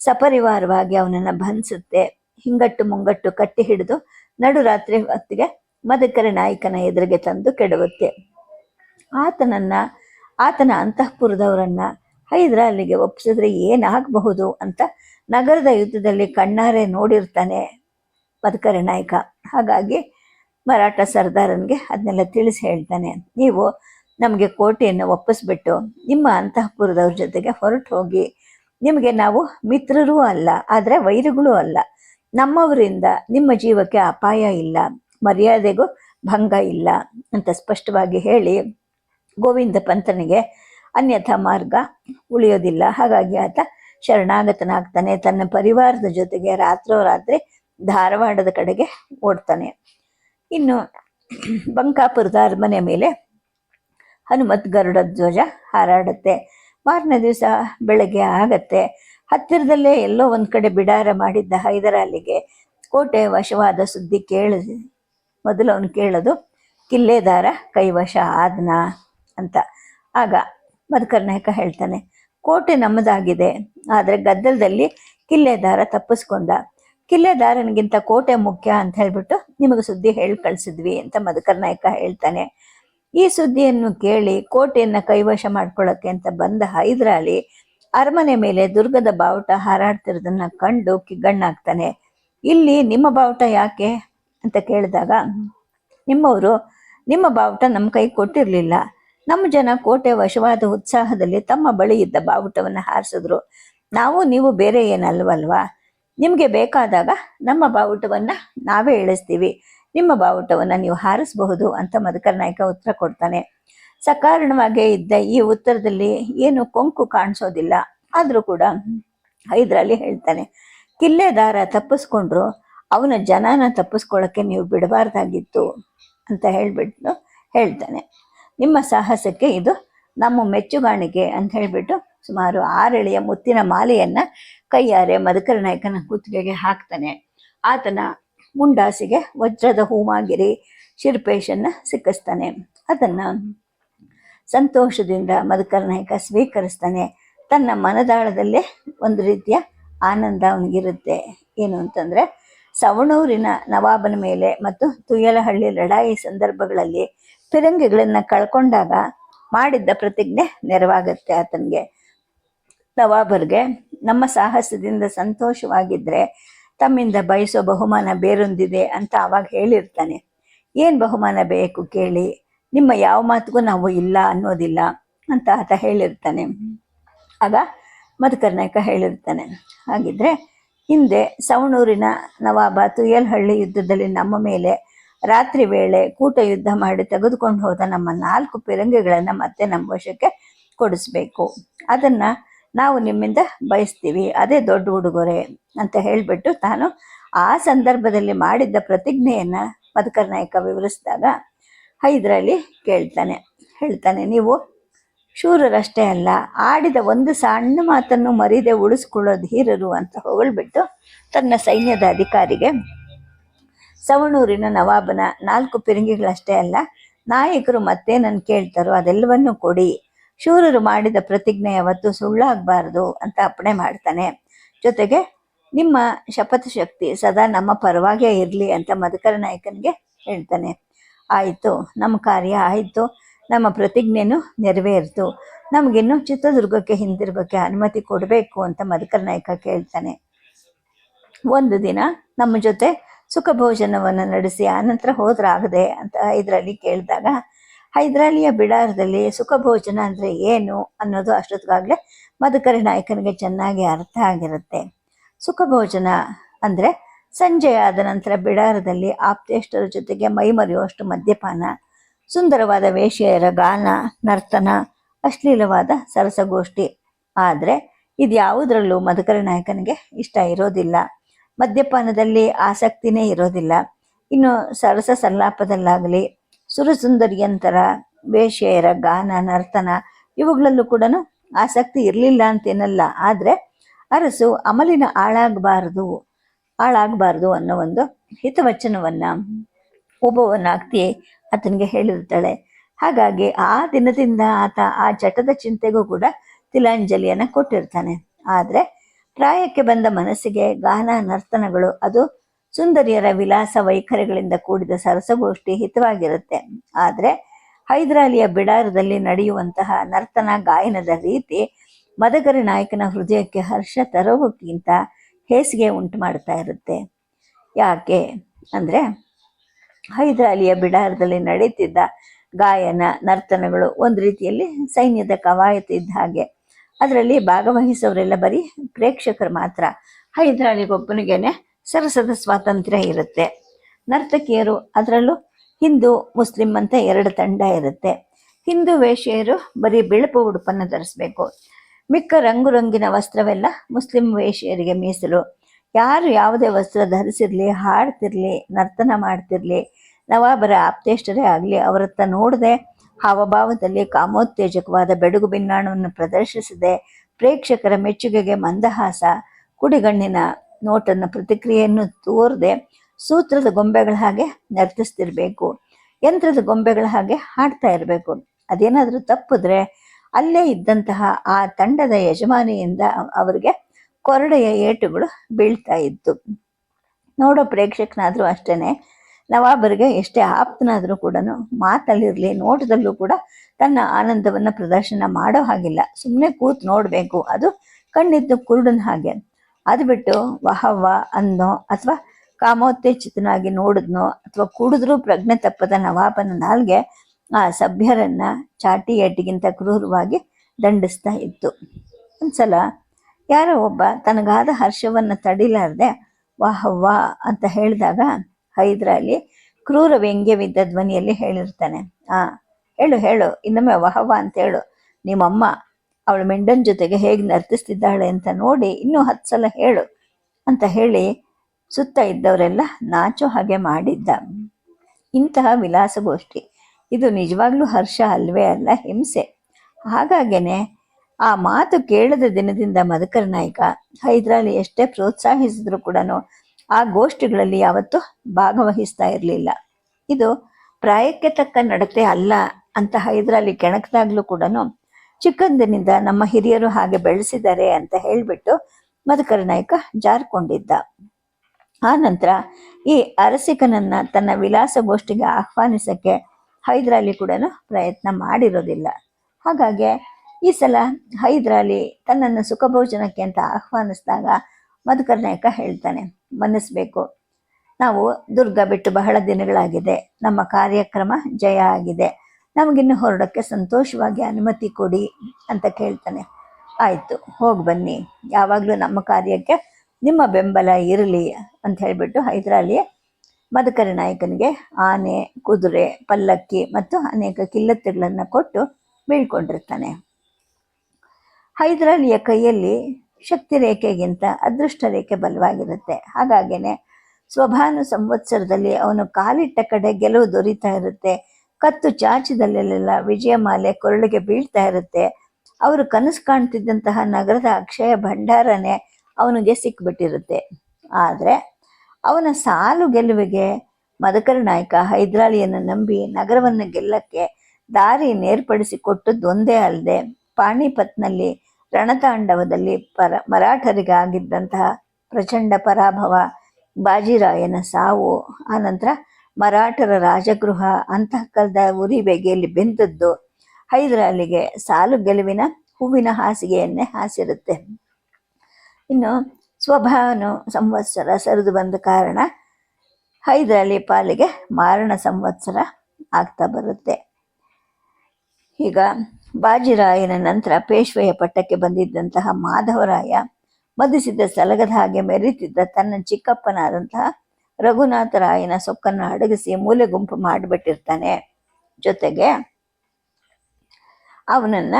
ಸಪರಿವಾರವಾಗಿ ಅವನನ್ನು ಬಂಧಿಸುತ್ತೆ. ಹಿಂಗಟ್ಟು ಮುಂಗಟ್ಟು ಕಟ್ಟಿ ಹಿಡಿದು ನಡುರಾತ್ರಿ ಹೊತ್ತಿಗೆ ಮದಕರ ನಾಯಕನ ಎದುರಿಗೆ ತಂದು ಕೆಡವುತ್ತೆ ಆತನನ್ನ, ಆತನ ಅಂತಃಪುರದವರನ್ನ ಹೈದರಾಲಿಗೆ ಒಪ್ಪಿಸಿದ್ರೆ ಏನಾಗಬಹುದು ಅಂತ ನಗರದ ಯುದ್ಧದಲ್ಲಿ ಕಣ್ಣಾರೆ ನೋಡಿರ್ತಾನೆ ಮಧುಕರ ನಾಯಕ. ಹಾಗಾಗಿ ಮರಾಠ ಸರ್ದಾರನಿಗೆ ಅದನ್ನೆಲ್ಲ ತಿಳಿಸಿ ಹೇಳ್ತಾನೆ. ನೀವು ನಮಗೆ ಕೋಟೆಯನ್ನು ಒಪ್ಪಿಸ್ಬಿಟ್ಟು ನಿಮ್ಮ ಅಂತಃಪುರದವ್ರ ಜೊತೆಗೆ ಹೊರಟು ಹೋಗಿ ನಿಮಗೆ ನಾವು ಮಿತ್ರರೂ ಅಲ್ಲ, ಆದರೆ ವೈರಿಗಳೂ ಅಲ್ಲ. ನಮ್ಮವರಿಂದ ನಿಮ್ಮ ಜೀವಕ್ಕೆ ಅಪಾಯ ಇಲ್ಲ, ಮರ್ಯಾದೆಗೂ ಭಂಗ ಇಲ್ಲ ಅಂತ ಸ್ಪಷ್ಟವಾಗಿ ಹೇಳಿ ಗೋವಿಂದ ಪಂತನಿಗೆ ಅನ್ಯಥಾ ಮಾರ್ಗ ಉಳಿಯೋದಿಲ್ಲ. ಹಾಗಾಗಿ ಆತ ಶರಣಾಗತನಾಗ್ತಾನೆ. ತನ್ನ ಪರಿವಾರದ ಜೊತೆಗೆ ರಾತ್ರೋರಾತ್ರಿ ಧಾರವಾಡದ ಕಡೆಗೆ ಓಡ್ತಾನೆ. ಇನ್ನು ಬಂಕಾಪುರದ ಅರಮನೆ ಮೇಲೆ ಹನುಮತ್ ಗರುಡ ಧ್ವಜ ಹಾರಾಡುತ್ತೆ. ಮಾರನೇ ದಿವಸ ಬೆಳಗ್ಗೆ ಆಗತ್ತೆ. ಹತ್ತಿರದಲ್ಲೇ ಎಲ್ಲೋ ಒಂದು ಕಡೆ ಬಿಡಾರ ಮಾಡಿದ್ದ ಹೈದರಾಲಿಗೆ ಕೋಟೆ ವಶವಾದ ಸುದ್ದಿ ಕೇಳ, ಮೊದಲು ಅವನು ಕೇಳೋದು, ಕಿಲ್ಲೆದಾರ ಕೈವಶ ಆದ್ನಾ? ಅಂತ. ಆಗ ಮಧುಕರ್ನಾಯಕ ಹೇಳ್ತಾನೆ, ಕೋಟೆ ನಮ್ಮದಾಗಿದೆ, ಆದರೆ ಗದ್ದಲದಲ್ಲಿ ಕಿಲ್ಲೆದಾರ ತಪ್ಪಿಸ್ಕೊಂಡ ಕಿಲ್ಲೆದಾರನಿಗಿಂತ ಕೋಟೆ ಮುಖ್ಯ ಅಂತ ಹೇಳ್ಬಿಟ್ಟು ನಿಮಗೆ ಸುದ್ದಿ ಹೇಳಿ ಕಳಿಸಿದ್ವಿ ಅಂತ ಮಧುಕರ್ನಾಯಕ ಹೇಳ್ತಾನೆ. ಈ ಸುದ್ದಿಯನ್ನು ಕೇಳಿ ಕೋಟೆಯನ್ನು ಕೈವಶ ಮಾಡ್ಕೊಳ್ಳೋಕ್ಕೆ ಅಂತ ಬಂದ ಹೈದರಾಲಿ ಅರಮನೆ ಮೇಲೆ ದುರ್ಗದ ಬಾವುಟ ಹಾರಾಡ್ತಿರೋದನ್ನ ಕಂಡು ಕಿಗ್ಗಣ್ಣಾಗ್ತಾನೆ. ಇಲ್ಲಿ ನಿಮ್ಮ ಬಾವುಟ ಯಾಕೆ? ಅಂತ ಕೇಳಿದಾಗ, ನಿಮ್ಮವರು, ನಿಮ್ಮ ಬಾವುಟ ನಮ್ಮ ಕೈ ಕೊಟ್ಟಿರಲಿಲ್ಲ. ನಮ್ಮ ಜನ ಕೋಟೆ ವಶವಾದ ಉತ್ಸಾಹದಲ್ಲಿ ತಮ್ಮ ಬಳಿ ಇದ್ದ ಬಾವುಟವನ್ನು ಹಾರಿಸಿದ್ರು. ನಾವು, ನೀವು ಬೇರೆ ಏನಲ್ವಲ್ವಾ? ನಿಮಗೆ ಬೇಕಾದಾಗ ನಮ್ಮ ಬಾವುಟವನ್ನು ನಾವೇ ಇಳಿಸ್ತೀವಿ ನಿಮ್ಮ ಬಾವುಟವನ್ನು ನೀವು ಹಾರಿಸಬಹುದು ಅಂತ ಮಧುಕರ್ ನಾಯಕ ಉತ್ತರ ಕೊಡ್ತಾನೆ. ಸಕಾರಣವಾಗೇ ಇದ್ದ ಈ ಉತ್ತರದಲ್ಲಿ ಏನು ಕೊಂಕು ಕಾಣಿಸೋದಿಲ್ಲ. ಆದರೂ ಕೂಡ ಹೈದರಾಲಿ ಹೇಳ್ತಾನೆ, ಕಿಲ್ಲೆದಾರ ತಪ್ಪಿಸ್ಕೊಂಡ್ರು, ಅವನ ಜನನ ತಪ್ಪಿಸ್ಕೊಳ್ಳೋಕ್ಕೆ ನೀವು ಬಿಡಬಾರ್ದಾಗಿತ್ತು ಅಂತ ಹೇಳಿಬಿಟ್ಟು ಹೇಳ್ತಾನೆ. ನಿಮ್ಮ ಸಾಹಸಕ್ಕೆ ಇದು ನಮ್ಮ ಮೆಚ್ಚುಗಾಣಿಕೆ ಅಂತ ಹೇಳಿಬಿಟ್ಟು ಸುಮಾರು ಆರೆಳೆಯ ಮುತ್ತಿನ ಮಾಲೆಯನ್ನ ಕೈಯಾರೆ ಮಧುಕರ ನಾಯಕನ ಕುತ್ತಿಗೆಗೆ ಹಾಕ್ತಾನೆ. ಆತನ ಮುಂಡಾಸಿಗೆ ವಜ್ರದ ಹೂಮಾಗಿರಿ, ಶಿರ್ಪೇಶನ್ನು ಸಿಕ್ಕಿಸ್ತಾನೆ. ಅದನ್ನ ಸಂತೋಷದಿಂದ ಮಧುಕರ ನಾಯಕ ಸ್ವೀಕರಿಸ್ತಾನೆ. ತನ್ನ ಮನದಾಳದಲ್ಲೇ ಒಂದು ರೀತಿಯ ಆನಂದ ಅವನಿಗಿರುತ್ತೆ. ಏನು ಅಂತಂದರೆ, ಸವಣೂರಿನ ನವಾಬನ ಮೇಲೆ ಮತ್ತು ತುಯ್ಯಲಹಳ್ಳಿ ಲಡಾಯಿ ಸಂದರ್ಭಗಳಲ್ಲಿ ಫಿರಂಗಿಗಳನ್ನು ಕಳ್ಕೊಂಡಾಗ ಮಾಡಿದ್ದ ಪ್ರತಿಜ್ಞೆ ನೆರವಾಗುತ್ತೆ ಆತನಿಗೆ. ನವಾಬರ್ಗೆ ನಮ್ಮ ಸಾಹಸದಿಂದ ಸಂತೋಷವಾಗಿದ್ದರೆ ತಮ್ಮಿಂದ ಬಯಸೋ ಬಹುಮಾನ ಬೇರೊಂದಿದೆ ಅಂತ ಅವಾಗ ಹೇಳಿರ್ತಾನೆ. ಏನು ಬಹುಮಾನ ಬೇಕು ಕೇಳಿ. ನಿಮ್ಮ ಯಾವ ಮಾತಿಗೂ ನಾವು ಇಲ್ಲ ಅನ್ನೋದಿಲ್ಲ ಅಂತ ಆತ ಹೇಳಿರ್ತಾನೆ. ಆಗ ಮಧುಕರ್ನಾಯಕ ಹೇಳಿರ್ತಾನೆ, ಹಾಗಿದ್ರೆ ಹಿಂದೆ ಸವಣೂರಿನ ನವಾಬ ತುಯಲ್ಹಳ್ಳಿ ಯುದ್ಧದಲ್ಲಿ ನಮ್ಮ ಮೇಲೆ ರಾತ್ರಿ ವೇಳೆ ಕೂಟ ಯುದ್ಧ ಮಾಡಿ ತೆಗೆದುಕೊಂಡು ಹೋದ ನಮ್ಮ ನಾಲ್ಕು ಪಿರಂಗಿಗಳನ್ನು ಮತ್ತೆ ನಮ್ಮ ವಶಕ್ಕೆ ಕೊಡಿಸ್ಬೇಕು. ಅದನ್ನು ನಾವು ನಿಮ್ಮಿಂದ ಬಯಸ್ತೀವಿ, ಅದೇ ದೊಡ್ಡ ಉಡುಗೊರೆ ಅಂತ ಹೇಳಿಬಿಟ್ಟು ತಾನು ಆ ಸಂದರ್ಭದಲ್ಲಿ ಮಾಡಿದ್ದ ಪ್ರತಿಜ್ಞೆಯನ್ನು ಮಧುಕರ್ ನಾಯಕ ವಿವರಿಸಿದಾಗ ಹೈದರಾಲಿ ಕೇಳ್ತಾನೆ. ಹೇಳ್ತಾನೆ, ನೀವು ಶೂರರಷ್ಟೇ ಅಲ್ಲ, ಆಡಿದ ಒಂದು ಸಣ್ಣ ಮಾತನ್ನು ಮರಿದೆ ಉಳಿಸ್ಕೊಳ್ಳೋ ಧೀರರು ಅಂತ ಹೊಗಳ್ಬಿಟ್ಟು ತನ್ನ ಸೈನ್ಯದ ಅಧಿಕಾರಿಗೆ, ಸವಣೂರಿನ ನವಾಬನ ನಾಲ್ಕು ಪಿರಂಗಿಗಳಷ್ಟೇ ಅಲ್ಲ, ನಾಯಕರು ಮತ್ತೆ ನನ್ನ ಕೇಳ್ತಾರೋ ಅದೆಲ್ಲವನ್ನೂ ಕೊಡಿ. ಶೂರರು ಮಾಡಿದ ಪ್ರತಿಜ್ಞೆ ಯಾವತ್ತು ಸುಳ್ಳಾಗಬಾರ್ದು ಅಂತ ಅಪ್ಪಣೆ ಮಾಡ್ತಾನೆ. ಜೊತೆಗೆ, ನಿಮ್ಮ ಶಪಥ ಶಕ್ತಿ ಸದಾ ನಮ್ಮ ಪರವಾಗೇ ಇರಲಿ ಅಂತ ಮಧುಕರ ನಾಯಕನಿಗೆ ಹೇಳ್ತಾನೆ. ಆಯಿತು, ನಮ್ಮ ಕಾರ್ಯ ಆಯಿತು, ನಮ್ಮ ಪ್ರತಿಜ್ಞೆನೂ ನೆರವೇರಿತು. ನಮಗಿನ್ನೂ ಚಿತ್ರದುರ್ಗಕ್ಕೆ ಹಿಂದಿರುಗೋಕ್ಕೆ ಅನುಮತಿ ಕೊಡಬೇಕು ಅಂತ ಮಧುಕರ ನಾಯಕ ಕೇಳ್ತಾನೆ. ಒಂದು ದಿನ ನಮ್ಮ ಜೊತೆ ಸುಖ ಭೋಜನವನ್ನು ನಡೆಸಿ ಆನಂತರ ಹೋದ್ರಾಗದೆ ಅಂತ ಇದರಲ್ಲಿ ಕೇಳಿದಾಗ, ಹೈದರಾಲಿಯ ಬಿಡಾರದಲ್ಲಿ ಸುಖ ಭೋಜನ ಅಂದರೆ ಏನು ಅನ್ನೋದು ಅಷ್ಟೊತ್ತಿಗಾಗಲೇ ಮಧುಕರ ನಾಯಕನಿಗೆ ಚೆನ್ನಾಗಿ ಅರ್ಥ ಆಗಿರುತ್ತೆ. ಸುಖ ಭೋಜನ ಅಂದರೆ ಸಂಜೆ ಆದ ನಂತರ ಬಿಡಾರದಲ್ಲಿ ಆಪ್ತೇಷ್ಟರ ಜೊತೆಗೆ ಮೈ ಮರೆಯುವಷ್ಟು ಮದ್ಯಪಾನ, ಸುಂದರವಾದ ವೇಶ್ಯೆಯರ ಗಾನ, ನರ್ತನ, ಅಶ್ಲೀಲವಾದ ಸರಸಗೋಷ್ಠಿ. ಆದರೆ ಇದು ಯಾವುದರಲ್ಲೂ ಮಧುಕರಿ ನಾಯಕನಿಗೆ ಇಷ್ಟ ಇರೋದಿಲ್ಲ. ಮದ್ಯಪಾನದಲ್ಲಿ ಆಸಕ್ತಿನೇ ಇರೋದಿಲ್ಲ. ಇನ್ನು ಸರಸ ಸಲ್ಲಾಪದಲ್ಲಾಗಲಿ, ಸುರಸುಂದರಿಯಂತರ ವೇಶ್ಯೆಯರ ಗಾನ, ನರ್ತನ, ಇವುಗಳಲ್ಲೂ ಕೂಡ ಆಸಕ್ತಿ ಇರಲಿಲ್ಲ ಅಂತೇನಲ್ಲ. ಆದರೆ ಅರಸು ಅಮಲಿನ ಆಳಾಗಬಾರದು. ಹಾಳಾಗಬಾರ್ದು ಅನ್ನೋ ಒಂದು ಹಿತವಚನವನ್ನು ಒಬ್ಬವನಾಗ್ತಿ ಆತನಿಗೆ ಹೇಳಿರ್ತಾಳೆ ಹಾಗಾಗಿ ಆ ದಿನದಿಂದ ಆತ ಆ ಚಟದ ಚಿಂತೆಗೂ ಕೂಡ ತಿಲಾಂಜಲಿಯನ್ನು ಕೊಟ್ಟಿರ್ತಾನೆ. ಆದರೆ ಪ್ರಾಯಕ್ಕೆ ಬಂದ ಮನಸ್ಸಿಗೆ ಗಾನ, ನರ್ತನಗಳು ಅದು ಸುಂದರಿಯರ ವಿಲಾಸ ವೈಖರಿಗಳಿಂದ ಕೂಡಿದ ಸರಸಗೋಷ್ಠಿ ಹಿತವಾಗಿರುತ್ತೆ. ಆದರೆ ಹೈದರಾಲಿಯ ಬಿಡಾರದಲ್ಲಿ ನಡೆಯುವಂತಹ ನರ್ತನ, ಗಾಯನದ ರೀತಿ ಮದಗರಿ ನಾಯಕನ ಹೃದಯಕ್ಕೆ ಹರ್ಷ ತರೋಕ್ಕಿಂತ ಹೇಸಿಗೆ ಉಂಟು ಮಾಡ್ತಾ ಇರುತ್ತೆ. ಯಾಕೆ ಅಂದರೆ ಹೈದರಾಲಿಯ ಬಿಡಾರದಲ್ಲಿ ನಡೀತಿದ್ದ ಗಾಯನ, ನರ್ತನಗಳು ಒಂದು ರೀತಿಯಲ್ಲಿ ಸೈನ್ಯದ ಕವಾಯತು ಇದ್ದ ಹಾಗೆ. ಅದರಲ್ಲಿ ಭಾಗವಹಿಸೋರೆಲ್ಲ ಬರೀ ಪ್ರೇಕ್ಷಕರು ಮಾತ್ರ. ಹೈದರಾಲಿಗೊಬ್ಬನಿಗೇನೆ ಸರಸದ ಸ್ವಾತಂತ್ರ್ಯ ಇರುತ್ತೆ. ನರ್ತಕಿಯರು ಅದರಲ್ಲೂ ಹಿಂದೂ, ಮುಸ್ಲಿಂ ಅಂತ ಎರಡು ತಂಡ ಇರುತ್ತೆ. ಹಿಂದೂ ವೇಷೆಯರು ಬರೀ ಬಿಳುಪು ಉಡುಪನ್ನು ಧರಿಸ್ಬೇಕು. ಮಿಕ್ಕ ರಂಗು ರಂಗಿನ ವಸ್ತ್ರವೆಲ್ಲ ಮುಸ್ಲಿಂ ವೇಷಿಯರಿಗೆ ಮೀಸಲು. ಯಾರು ಯಾವುದೇ ವಸ್ತ್ರ ಧರಿಸಿರಲಿ, ಹಾಡ್ತಿರಲಿ, ನರ್ತನ ಮಾಡ್ತಿರಲಿ, ನವಾಬರ ಆಪ್ತೇಷ್ಟರೇ ಆಗಲಿ, ಅವರತ್ತ ನೋಡದೆ ಹಾವಭಾವದಲ್ಲಿ ಕಾಮೋತ್ತೇಜಕವಾದ ಬೆಡಗು ಬಿನ್ನಾಣವನ್ನು ಪ್ರದರ್ಶಿಸದೆ ಪ್ರೇಕ್ಷಕರ ಮೆಚ್ಚುಗೆಗೆ ಮಂದಹಾಸ, ಕುಡಿಗಣ್ಣಿನ ನೋಟನ್ನು ಪ್ರತಿಕ್ರಿಯೆಯನ್ನು ತೋರದೆ ಸೂತ್ರದ ಗೊಂಬೆಗಳ ಹಾಗೆ ನರ್ತಿಸ್ತಿರ್ಬೇಕು, ಯಂತ್ರದ ಗೊಂಬೆಗಳ ಹಾಗೆ ಹಾಡ್ತಾ ಇರಬೇಕು. ಅದೇನಾದರೂ ತಪ್ಪಿದ್ರೆ ಅಲ್ಲೇ ಇದ್ದಂತಹ ಆ ತಂಡದ ಯಜಮಾನಿಯಿಂದ ಅವರಿಗೆ ಕೊರಡೆಯ ಏಟುಗಳು ಬೀಳ್ತಾ ಇತ್ತು ನೋಡೋ ಪ್ರೇಕ್ಷಕನಾದರೂ ಅಷ್ಟೇನೆ, ನವಾಬರಿಗೆ ಎಷ್ಟೇ ಆಪ್ತನಾದರೂ ಕೂಡ ಮಾತಲ್ಲಿರಲಿ, ನೋಟದಲ್ಲೂ ಕೂಡ ತನ್ನ ಆನಂದವನ್ನು ಪ್ರದರ್ಶನ ಮಾಡೋ ಹಾಗಿಲ್ಲ. ಸುಮ್ಮನೆ ಕೂತ್ ನೋಡಬೇಕು, ಅದು ಕಣ್ಣಿದ್ದು ಕುರುಡನ ಹಾಗೆ. ಅದು ಬಿಟ್ಟು ವಹವ್ವ ಅನ್ನೋ ಅಥವಾ ಕಾಮೋತ್ತೇಜಿತನಾಗಿ ನೋಡಿದ್ನೋ ಅಥವಾ ಕುಡಿದ್ರೂ ಪ್ರಜ್ಞೆ ತಪ್ಪದ ನವಾಬನ ನಾಲ್ಗೆ ಆ ಸಭ್ಯರನ್ನ ಚಾಟಿ ಎಟ್ಟಿಗಿಂತ ಕ್ರೂರವಾಗಿ ದಂಡಿಸ್ತಾ ಇತ್ತು. ಒಂದ್ಸಲ ಯಾರೋ ಒಬ್ಬ ತನಗಾದ ಹರ್ಷವನ್ನು ತಡಿಲಾರ್ದೆ, ವಾಹ್ ವಾ ಅಂತ ಹೇಳಿದಾಗ ಹೈದ್ರಾಲಿ ಕ್ರೂರ ವ್ಯಂಗ್ಯವಿದ್ದ ಧ್ವನಿಯಲ್ಲಿ ಹೇಳಿರ್ತಾನೆ, ಆ, ಹೇಳು ಹೇಳು, ಇನ್ನೊಮ್ಮೆ ವಹವ ಅಂತ ಹೇಳು. ನಿಮ್ಮಮ್ಮ ಅವಳು ಮೆಂಡನ್ ಜೊತೆಗೆ ಹೇಗೆ ನರ್ತಿಸ್ತಿದ್ದಾಳೆ ಅಂತ ನೋಡಿ ಇನ್ನೂ ಹತ್ತು ಸಲ ಹೇಳು ಅಂತ ಹೇಳಿ ಸುತ್ತ ಇದ್ದವರೆಲ್ಲ ನಾಚೋ ಹಾಗೆ ಮಾಡಿದ್ದ. ಇಂತಹ ವಿಲಾಸಗೋಷ್ಠಿ. ಇದು ನಿಜವಾಗ್ಲೂ ಹರ್ಷ ಅಲ್ವೇ ಅಲ್ಲ, ಹಿಂಸೆ. ಹಾಗಾಗೇನೆ ಆ ಮಾತು ಕೇಳದ ದಿನದಿಂದ ಮಧುಕರ ನಾಯಕ ಹೈದರಾಲಿ ಎಷ್ಟೇ ಪ್ರೋತ್ಸಾಹಿಸಿದ್ರು ಕೂಡ ಆ ಗೋಷ್ಠಿಗಳಲ್ಲಿ ಯಾವತ್ತೂ ಭಾಗವಹಿಸ್ತಾ ಇರಲಿಲ್ಲ. ಇದು ಪ್ರಾಯಕ್ಕೆ ತಕ್ಕ ನಡತೆ ಅಲ್ಲ ಅಂತ ಹೈದರಾಲಿ ಕೆಣಕ್ದಾಗ್ಲೂ ಕೂಡ ಚಿಕ್ಕಂದಿನಿಂದ ನಮ್ಮ ಹಿರಿಯರು ಹಾಗೆ ಬೆಳೆಸಿದ್ದಾರೆ ಅಂತ ಹೇಳಿಬಿಟ್ಟು ಮಧುಕರ ನಾಯಕ ಜಾರ್ಕೊಂಡಿದ್ದ. ಆ ನಂತರ ಈ ಅರಸಿಕನನ್ನ ತನ್ನ ವಿಲಾಸಗೋಷ್ಠಿಗೆ ಆಹ್ವಾನಿಸಕ್ಕೆ ಹೈದ್ರಾಲಿ ಕೂಡ ಪ್ರಯತ್ನ ಮಾಡಿರೋದಿಲ್ಲ. ಹಾಗಾಗಿ ಈ ಸಲ ಹೈದ್ರಾಲಿ ತನ್ನನ್ನು ಸುಖಭೋಜನಕ್ಕೆ ಅಂತ ಆಹ್ವಾನಿಸಿದಾಗ ಮಧುಕರ್ನಾಯಕ ಹೇಳ್ತಾನೆ ಮನ್ನಿಸ್ಬೇಕು ನಾವು ದುರ್ಗ ಬಿಟ್ಟು ಬಹಳ ದಿನಗಳಾಗಿದೆ. ನಮ್ಮ ಕಾರ್ಯಕ್ರಮ ಜಯ ಆಗಿದೆ. ನಮಗಿನ್ನು ಹೊರಡೋಕ್ಕೆ ಸಂತೋಷವಾಗಿ ಅನುಮತಿ ಕೊಡಿ ಅಂತ ಕೇಳ್ತಾನೆ. ಆಯಿತು, ಹೋಗಿ ಬನ್ನಿ. ಯಾವಾಗಲೂ ನಮ್ಮ ಕಾರ್ಯಕ್ಕೆ ನಿಮ್ಮ ಬೆಂಬಲ ಇರಲಿ ಅಂತ ಹೇಳಿಬಿಟ್ಟು ಹೈದರಾಲಿ ಮದಕರ ನಾಯಕನಿಗೆ ಆನೆ, ಕುದುರೆ, ಪಲ್ಲಕ್ಕಿ ಮತ್ತು ಅನೇಕ ಕಿಲ್ಲತ್ತುಗಳನ್ನು ಕೊಟ್ಟು ಬೀಳ್ಕೊಂಡಿರ್ತಾನೆ. ಹೈದರಾಲಿಯ ಕೈಯಲ್ಲಿ ಶಕ್ತಿ ರೇಖೆಗಿಂತ ಅದೃಷ್ಟ ರೇಖೆ ಬಲವಾಗಿರುತ್ತೆ. ಹಾಗಾಗೇನೆ ಸ್ವಭಾನು ಸಂವತ್ಸರದಲ್ಲಿ ಅವನು ಕಾಲಿಟ್ಟ ಕಡೆ ಗೆಲುವು ದೊರೀತಾ ಇರುತ್ತೆ. ಕತ್ತು ಚಾಚಿದಲ್ಲೆಲ್ಲ ವಿಜಯಮಾಲೆ ಕೊರಳಿಗೆ ಬೀಳ್ತಾ ಇರುತ್ತೆ. ಅವರು ಕನಸು ಕಾಣ್ತಿದ್ದಂತಹ ನಗರದ ಅಕ್ಷಯ ಭಂಡಾರನೇ ಅವನಿಗೆ ಸಿಕ್ಬಿಟ್ಟಿರುತ್ತೆ. ಆದರೆ ಅವನ ಸಾಲು ಗೆಲುವಿಗೆ ಮದಕರ ನಾಯಕ ಹೈದರಾಲಿಯನ್ನು ನಂಬಿ ನಗರವನ್ನು ಗೆಲ್ಲಕ್ಕೆ ದಾರಿ ನೇರ್ಪಡಿಸಿ ಕೊಟ್ಟದ್ದೊಂದೇ ಅಲ್ಲದೆ ಪಾಣಿಪತ್ನಲ್ಲಿ ರಣತಾಂಡವದಲ್ಲಿ ಪರ ಮರಾಠರಿಗಾಗಿದ್ದಂತಹ ಪ್ರಚಂಡ ಪರಾಭವ, ಬಾಜಿರಾಯನ ಸಾವು, ಆನಂತರ ಮರಾಠರ ರಾಜಗೃಹ ಅಂತಃಕಲದ ಉರಿ ಬೇಗೆಯಲ್ಲಿ ಬೆಂದದ್ದು ಹೈದರಾಲಿಗೆ ಸಾಲು ಗೆಲುವಿನ ಹೂವಿನ ಹಾಸಿಗೆಯನ್ನೇ ಹಾಸಿರುತ್ತೆ. ಇನ್ನು ಸ್ವಭಾವನು ಸಂವತ್ಸರ ಸರಿದು ಬಂದ ಕಾರಣ ಹೈದರಾಲಿ ಪಾಲಿಗೆ ಮಾರಣ ಸಂವತ್ಸರ ಆಗ್ತಾ ಬರುತ್ತೆ. ಈಗ ಬಾಜಿರಾಯನ ನಂತರ ಪೇಶ್ವೆಯ ಪಟ್ಟಕ್ಕೆ ಬಂದಿದ್ದಂತಹ ಮಾಧವರಾಯ ಮದಿಸಿದ್ದ ಸಲಗದ ಹಾಗೆ ಮೆರೀತಿದ್ದ ತನ್ನ ಚಿಕ್ಕಪ್ಪನಾದಂತಹ ರಘುನಾಥರಾಯನ ಸೊಕ್ಕನ್ನು ಅಡಗಿಸಿ ಮೂಲೆ ಗುಂಪು ಮಾಡಿಬಿಟ್ಟಿರ್ತಾನೆ. ಜೊತೆಗೆ ಅವನನ್ನ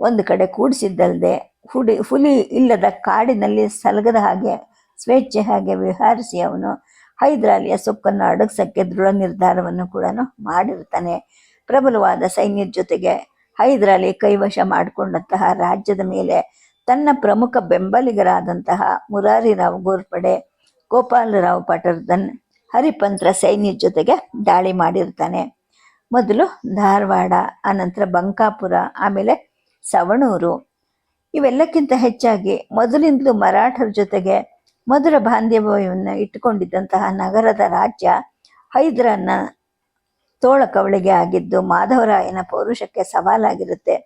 ಒಂದು ಕಡೆ ಕೂಡಿಸಿದ್ದಲ್ಲದೆ ಹುಡಿ ಹುಲಿ ಇಲ್ಲದ ಕಾಡಿನಲ್ಲಿ ಸಲಗದ ಹಾಗೆ, ಸ್ವೇಚ್ಛೆ ಹಾಗೆ ವಿಹಾರಿಸಿ ಅವನು ಹೈದರಾಲಿಯ ಸೊಕ್ಕನ್ನು ಅಡಗಿಸಕ್ಕೆ ದೃಢ ನಿರ್ಧಾರವನ್ನು ಕೂಡ ಮಾಡಿರ್ತಾನೆ. ಪ್ರಬಲವಾದ ಸೈನ್ಯದ ಜೊತೆಗೆ ಹೈದರಾಲಿ ಕೈವಶ ಮಾಡಿಕೊಂಡಂತಹ ರಾಜ್ಯದ ಮೇಲೆ ತನ್ನ ಪ್ರಮುಖ ಬೆಂಬಲಿಗರಾದಂತಹ ಮುರಾರಿರಾವ್ ಗೋರ್ಪಡೆ, ಗೋಪಾಲರಾವ್ ಪಟರ್ಧನ್, ಹರಿಪಂತ್ರ ಸೈನ್ಯದ ಜೊತೆಗೆ ದಾಳಿ ಮಾಡಿರ್ತಾನೆ. ಮೊದಲು ಧಾರವಾಡ, ಆನಂತರ ಬಂಕಾಪುರ, ಆಮೇಲೆ ಸವಣೂರು ಇವೆಲ್ಲಕ್ಕಿಂತ ಹೆಚ್ಚಾಗಿ ಮೊದಲಿಂದಲೂ ಮರಾಠರ ಜೊತೆಗೆ ಮಧುರ ಬಾಂಧವ್ಯವನ್ನು ಇಟ್ಟುಕೊಂಡಿದ್ದಂತಹ ನಗರದ ರಾಜ್ಯ ಹೈದರನ್ನ ತೋಳ ಕವಳಿಗೆ ಆಗಿದ್ದು ಮಾಧವರಾಯನ ಪೌರುಷಕ್ಕೆ ಸವಾಲಾಗಿರುತ್ತೆ.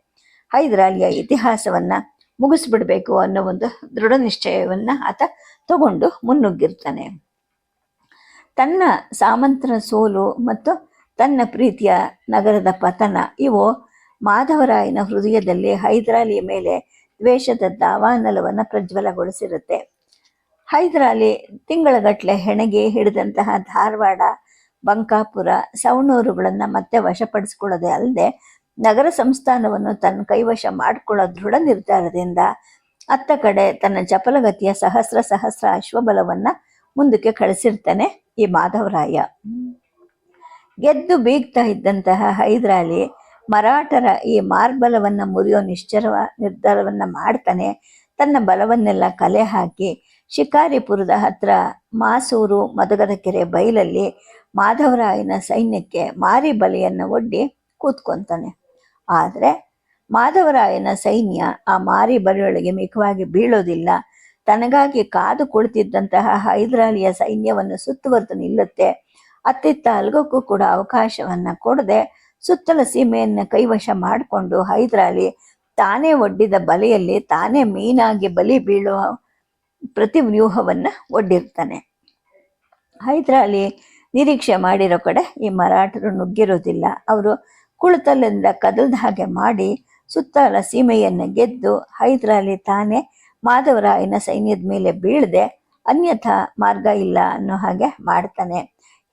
ಹೈದರಾಲಿಯ ಇತಿಹಾಸವನ್ನ ಮುಗಿಸ್ಬಿಡ್ಬೇಕು ಅನ್ನೋ ಒಂದು ದೃಢ ನಿಶ್ಚಯವನ್ನ ಆತ ತಗೊಂಡು ಮುನ್ನುಗ್ಗಿರ್ತಾನೆ. ತನ್ನ ಸಾಮಂತರ ಸೋಲು ಮತ್ತು ತನ್ನ ಪ್ರೀತಿಯ ನಗರದ ಪತನ ಇವು ಮಾಧವರಾಯನ ಹೃದಯದಲ್ಲಿ ಹೈದರಾಲಿಯ ಮೇಲೆ ದ್ವೇಷದ ದಾವಾನಲವನ್ನು ಪ್ರಜ್ವಲಗೊಳಿಸಿರುತ್ತೆ. ಹೈದರಾಲಿ ತಿಂಗಳಗಟ್ಟಲೆ ಹೆಣಗೆ ಹಿಡಿದಂತಹ ಧಾರವಾಡ, ಬಂಕಾಪುರ ಸವಣೂರುಗಳನ್ನು ಮತ್ತೆ ವಶಪಡಿಸ್ಕೊಳ್ಳೋದೇ ಅಲ್ಲದೆ ನಗರ ಸಂಸ್ಥಾನವನ್ನು ತನ್ನ ಕೈವಶ ಮಾಡಿಕೊಳ್ಳೋ ದೃಢ ನಿರ್ಧಾರದಿಂದ ಅತ್ತ ಕಡೆ ತನ್ನ ಚಪಲಗತಿಯ ಸಹಸ್ರ ಸಹಸ್ರ ಅಶ್ವಬಲವನ್ನ ಮುಂದಕ್ಕೆ ಕಳಿಸಿರ್ತಾನೆ ಈ ಮಾಧವರಾಯ. ಗೆದ್ದು ಬೀಗ್ತಾ ಇದ್ದಂತಹ ಹೈದರಾಲಿ ಮರಾಠರ ಈ ಮಾರ್ಬಲವನ್ನು ಮುರಿಯೋ ನಿಶ್ಚರ ನಿರ್ಧಾರವನ್ನು ಮಾಡ್ತಾನೆ. ತನ್ನ ಬಲವನ್ನೆಲ್ಲ ಕಲೆ ಹಾಕಿ ಶಿಕಾರಿಪುರದ ಹತ್ರ ಮಾಸೂರು ಮದಗದ ಕೆರೆ ಬೈಲಲ್ಲಿ ಮಾಧವರಾಯನ ಸೈನ್ಯಕ್ಕೆ ಮಾರಿ ಬಲೆಯನ್ನು ಒಡ್ಡಿ ಕೂತ್ಕೊಂತಾನೆ. ಆದರೆ ಮಾಧವರಾಯನ ಸೈನ್ಯ ಆ ಮಾರಿ ಬಲೆಯೊಳಗೆ ಮಿಖವಾಗಿ ಬೀಳೋದಿಲ್ಲ. ತನಗಾಗಿ ಕಾದು ಕುಳಿತಿದ್ದಂತಹ ಹೈದರಾಲಿಯ ಸೈನ್ಯವನ್ನು ಸುತ್ತುವರೆದು ನಿಲ್ಲುತ್ತೆ. ಅತ್ತಿತ್ತ ಅಲ್ಗಕ್ಕೂ ಕೂಡ ಅವಕಾಶವನ್ನು ಕೊಡದೆ ಸುತ್ತಲ ಸೀಮೆಯನ್ನು ಕೈವಶ ಮಾಡಿಕೊಂಡು ಹೈದರಾಲಿ ತಾನೇ ಒಡ್ಡಿದ ಬಲೆಯಲ್ಲಿ ತಾನೇ ಮೀನಾಗಿ ಬಲಿ ಬೀಳುವ ಪ್ರತಿ ವ್ಯೂಹವನ್ನು ಒಡ್ಡಿರ್ತಾನೆ. ಹೈದರಾಲಿ ನಿರೀಕ್ಷೆ ಮಾಡಿರೋ ಕಡೆ ಈ ಮರಾಠರು ನುಗ್ಗಿರೋದಿಲ್ಲ. ಅವರು ಕುಳಿತಲ್ಲಿಂದ ಕದಲ್ದ ಹಾಗೆ ಮಾಡಿ ಸುತ್ತಲ ಸೀಮೆಯನ್ನು ಗೆದ್ದು ಹೈದರಾಲಿ ತಾನೇ ಮಾಧವರಾಯನ ಸೈನ್ಯದ ಮೇಲೆ ಬೀಳದೆ ಅನ್ಯಥಾ ಮಾರ್ಗ ಇಲ್ಲ ಅನ್ನೋ ಹಾಗೆ ಮಾಡ್ತಾನೆ.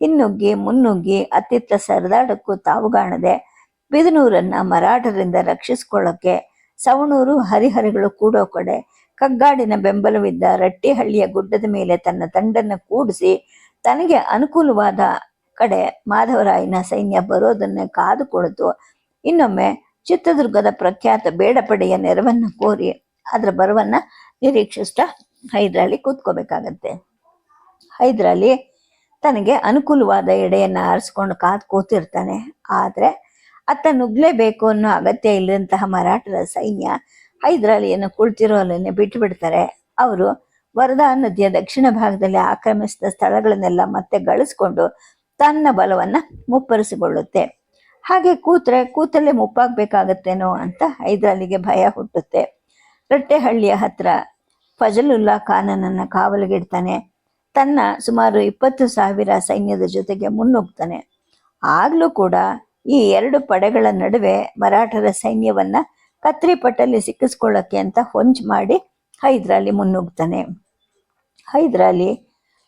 ಹಿನ್ನುಗ್ಗಿ ಮುನ್ನುಗ್ಗಿ ಅತ್ತಿತ್ತ ಸರದಾಡಕ್ಕೂ ತಾವುಗಾಣದೆ ಬಿದನೂರನ್ನ ಮರಾಠರಿಂದ ರಕ್ಷಿಸಿಕೊಳ್ಳೋಕೆ ಸವಣೂರು ಹರಿಹರಗಳು ಕೂಡೋ ಕಡೆ ಕಗ್ಗಾಡಿನ ಬೆಂಬಲವಿದ್ದ ರಟ್ಟಿಹಳ್ಳಿಯ ಗುಡ್ಡದ ಮೇಲೆ ತನ್ನ ತಂಡನ್ನು ಕೂಡಿಸಿ ತನಗೆ ಅನುಕೂಲವಾದ ಕಡೆ ಮಾಧವರಾಯನ ಸೈನ್ಯ ಬರೋದನ್ನ ಕಾದು ಇನ್ನೊಮ್ಮೆ ಚಿತ್ರದುರ್ಗದ ಪ್ರಖ್ಯಾತ ಬೇಡಪಡೆಯ ನೆರವನ್ನು ಕೋರಿ ಅದರ ಬರವನ್ನ ನಿರೀಕ್ಷಿಸ್ತಾ ಹೈದರಾಲಿ ಕೂತ್ಕೋಬೇಕಾಗತ್ತೆ. ಹೈದರಾಲಿ ತನಗೆ ಅನುಕೂಲವಾದ ಎಡೆಯನ್ನ ಆರಿಸ್ಕೊಂಡು ಕಾದು ಕೂತಿರ್ತಾನೆ. ಆದ್ರೆ ಅತ್ತ ನುಗ್ಲೇಬೇಕು ಅನ್ನೋ ಅಗತ್ಯ ಇಲ್ಲದಂತಹ ಮರಾಠರ ಸೈನ್ಯ ಹೈದರಾಲಿಯನ್ನು ಕುಳಿತಿರೋ ಅಲ್ಲನ್ನೇ ಬಿಟ್ಟು ಬಿಡ್ತಾರೆ ಅವರು ವರದಾ ನದಿಯ ದಕ್ಷಿಣ ಭಾಗದಲ್ಲಿ ಆಕ್ರಮಿಸಿದ ಸ್ಥಳಗಳನ್ನೆಲ್ಲ ಮತ್ತೆ ಗಳಿಸ್ಕೊಂಡು ತನ್ನ ಬಲವನ್ನ ಮುಪ್ಪರಿಸಿಕೊಳ್ಳುತ್ತೆ. ಹಾಗೆ ಕೂತ್ರೆ ಕೂತಲ್ಲೇ ಮುಪ್ಪಾಗ್ಬೇಕಾಗತ್ತೇನೋ ಅಂತ ಹೈದರಾಲಿಗೆ ಭಯ ಹುಟ್ಟುತ್ತೆ. ರಟ್ಟೆಹಳ್ಳಿಯ ಹತ್ರ ಫಜಲುಲ್ಲಾ ಖಾನನನ್ನ ಕಾವಲಿಗಿಡ್ತಾನೆ. ತನ್ನ ಸುಮಾರು ಇಪ್ಪತ್ತು ಸಾವಿರ ಸೈನ್ಯದ ಜೊತೆಗೆ ಮುನ್ನುಗ್ತಾನೆ. ಆಗ್ಲೂ ಕೂಡ ಈ ಎರಡು ಪಡೆಗಳ ನಡುವೆ ಮರಾಠರ ಸೈನ್ಯವನ್ನ ಕತ್ರಿ ಪಟ್ಟಲ್ಲಿ ಸಿಕ್ಕಿಸ್ಕೊಳ್ಳೋಕೆ ಅಂತ ಹೊಂಚ್ ಮಾಡಿ ಹೈದರಾಲಿ ಮುನ್ನುಗ್ತಾನೆ. ಹೈದರಾಲಿ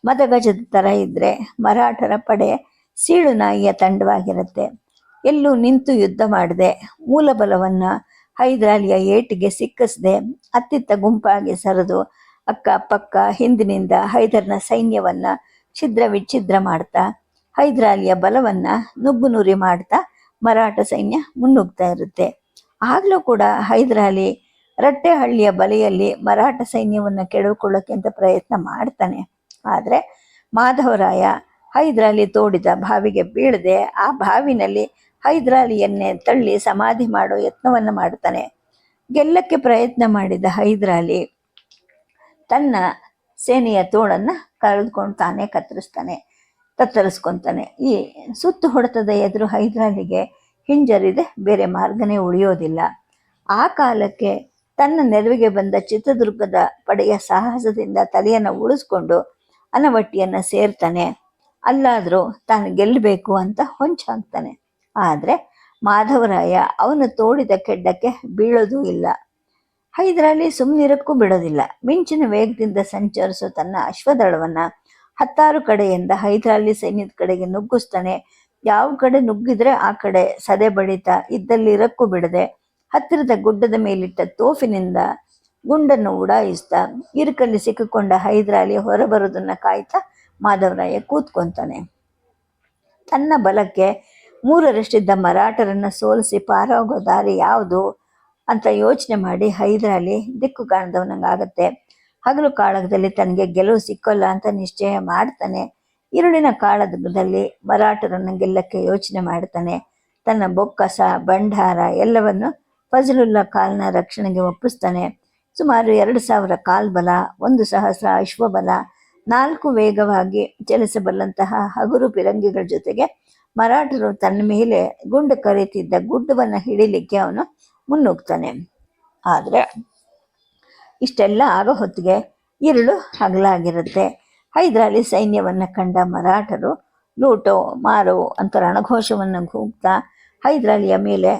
ಮದಗಜದ ತರ ಇದ್ರೆ ಮರಾಠರ ಪಡೆ ಸೀಳು ನಾಯಿಯ ತಂಡವಾಗಿರುತ್ತೆ. ಎಲ್ಲೂ ನಿಂತು ಯುದ್ಧ ಮಾಡದೆ. ಮೂಲಬಲವನ್ನು ಹೈದರಾಲಿಯ ಏಟಿಗೆ ಸಿಕ್ಕಿಸದೆ ಅತ್ತಿತ್ತ ಗುಂಪಾಗಿ ಸರಿದು ಅಕ್ಕ ಪಕ್ಕ ಹಿಂದಿನಿಂದ ಹೈದರ್ನ ಸೈನ್ಯವನ್ನ ಛಿದ್ರ ವಿಚ್ಛಿದ್ರ ಮಾಡ್ತಾ, ಹೈದರಾಲಿಯ ಬಲವನ್ನ ನುಗ್ಗು ನುರಿ ಮಾಡ್ತಾ ಮರಾಠ ಸೈನ್ಯ ಮುನ್ನುಗ್ತಾ ಇರುತ್ತೆ. ಆಗ್ಲೂ ಕೂಡ ಹೈದರಾಲಿ ರಟ್ಟೆಹಳ್ಳಿಯ ಬಲೆಯಲ್ಲಿ ಮರಾಠ ಸೈನ್ಯವನ್ನ ಕೆಡವಿಕೊಳ್ಳೋಕೆ ಅಂತ ಪ್ರಯತ್ನ ಮಾಡ್ತಾನೆ. ಆದ್ರೆ ಮಾಧವರಾಯ ಹೈದರಾಲಿ ತೋಡಿದ ಬಾವಿಗೆ ಬೀಳದೆ ಆ ಬಾವಿನಲ್ಲಿ ಹೈದರಾಲಿಯನ್ನೇ ತಳ್ಳಿ ಸಮಾಧಿ ಮಾಡೋ ಯತ್ನವನ್ನ ಮಾಡ್ತಾನೆ. ಗೆಲ್ಲಕ್ಕೆ ಪ್ರಯತ್ನ ಮಾಡಿದ ಹೈದರಾಲಿ ತನ್ನ ಸೇನೆಯ ತೋಳನ್ನ ಕರೆದುಕೊಂಡು ತಾನೇ ಕತ್ತರಿಸ್ತಾನೆ ಕತ್ತರಿಸ್ಕೊಂತಾನೆ ಈ ಸುತ್ತು ಹೊಡೆತದ ಎದುರು ಹೈದರಾಲಿಗೆ ಹಿಂಜರಿದೆ, ಬೇರೆ ಮಾರ್ಗನೇ ಉಳಿಯೋದಿಲ್ಲ. ಆ ಕಾಲಕ್ಕೆ ತನ್ನ ನೆರವಿಗೆ ಬಂದ ಚಿತ್ರದುರ್ಗದ ಪಡೆಯ ಸಾಹಸದಿಂದ ತಲೆಯನ್ನು ಉಳಿಸ್ಕೊಂಡು ಅನವಟ್ಟಿಯನ್ನ ಸೇರ್ತಾನೆ. ಅಲ್ಲಾದರೂ ತಾನು ಗೆಲ್ಲಬೇಕು ಅಂತ ಹೊಂಚಾಗ್ತಾನೆ ಆದರೆ ಮಾಧವರಾಯ ಅವನು ತೋಡಿದ ಕೆಡ್ಡಕ್ಕೆ ಬೀಳೋದೂ ಇಲ್ಲ. ಹೈದರಾಲಿ ಸುಮ್ಮನಿರಕ್ಕೂ ಬಿಡೋದಿಲ್ಲ. ಮಿಂಚಿನ ವೇಗದಿಂದ ಸಂಚರಿಸೋ ತನ್ನ ಅಶ್ವದಳವನ್ನ ಹತ್ತಾರು ಕಡೆಯಿಂದ ಹೈದರಾಲಿ ಸೈನ್ಯದ ಕಡೆಗೆ ನುಗ್ಗಿಸ್ತಾನೆ. ಯಾವ ಕಡೆ ನುಗ್ಗಿದ್ರೆ ಆ ಕಡೆ ಸದೆ ಬಡಿತ ಇದ್ದಲ್ಲಿ ಇರಕ್ಕೂ ಬಿಡದೆ ಹತ್ತಿರದ ಗುಡ್ಡದ ಮೇಲಿಟ್ಟ ತೋಫಿನಿಂದ ಗುಂಡನ್ನು ಉಡಾಯಿಸ್ತಾ ಇರುಕಲ್ಲಿ ಸಿಕ್ಕಿಕೊಂಡ ಹೈದರಾಲಿ ಹೊರಬರೋದನ್ನ ಕಾಯ್ತಾ ಮಾಧವರಾಯ ಕೂತ್ಕೊಂತಾನೆ. ತನ್ನ ಬಲಕ್ಕೆ ಮೂರರಷ್ಟಿದ್ದ ಮರಾಠರನ್ನ ಸೋಲಿಸಿ ಪಾರಾಗೋ ದಾರಿ ಯಾವುದು? ಅಂತ ಯೋಚನೆ ಮಾಡಿ ಹೈದರಾಲಿ ದಿಕ್ಕು ಕಾಣದವನಂಗಾಗತ್ತೆ ಹಗಲು ಕಾಳಗದಲ್ಲಿ ತನಗೆ ಗೆಲುವು ಸಿಕ್ಕೋಲ್ಲ ಅಂತ ನಿಶ್ಚಯ ಮಾಡ್ತಾನೆ. ಇರುಳಿನ ಕಾಳದಲ್ಲಿ ಮರಾಠರನ್ನು ಗೆಲ್ಲಕ್ಕೆ ಯೋಚನೆ ಮಾಡ್ತಾನೆ. ತನ್ನ ಬೊಕ್ಕಸ ಭಂಡಾರ ಎಲ್ಲವನ್ನು ಫಜಲುಲ್ಲಾ ಕಾಲ್ನ ರಕ್ಷಣೆಗೆ ಒಪ್ಪಿಸ್ತಾನೆ. ಸುಮಾರು ಎರಡು ಸಾವಿರ ಕಾಲ್ಬಲ, ಒಂದು ಸಹಸ್ರ ಅಶ್ವಬಲ, ನಾಲ್ಕು ವೇಗವಾಗಿ ಚಲಿಸಬಲ್ಲಂತಹ ಹಗುರು ಪಿರಂಗಿಗಳ ಜೊತೆಗೆ ಮರಾಠರು ತನ್ನ ಮೇಲೆ ಗುಂಡು ಕರೀತಿದ್ದ ಗುಡ್ಡವನ್ನು ಹಿಡಿಲಿಕ್ಕೆ ಅವನು ಮುನ್ನುಗ್ತಾನೆ. ಆದರೆ ಇಷ್ಟೆಲ್ಲ ಆಗೋ ಹೊತ್ತಿಗೆ ಇರುಳು ಹಗಲಾಗಿರುತ್ತೆ. ಹೈದರಾಲಿ ಸೈನ್ಯವನ್ನು ಕಂಡ ಮರಾಠರು ಲೂಟೋ ಮಾರೋ ಅಂತ ರಣಘೋಷವನ್ನು ಕೂಗ್ತಾ ಹೈದರಾಲಿಯ ಮೇಲೆ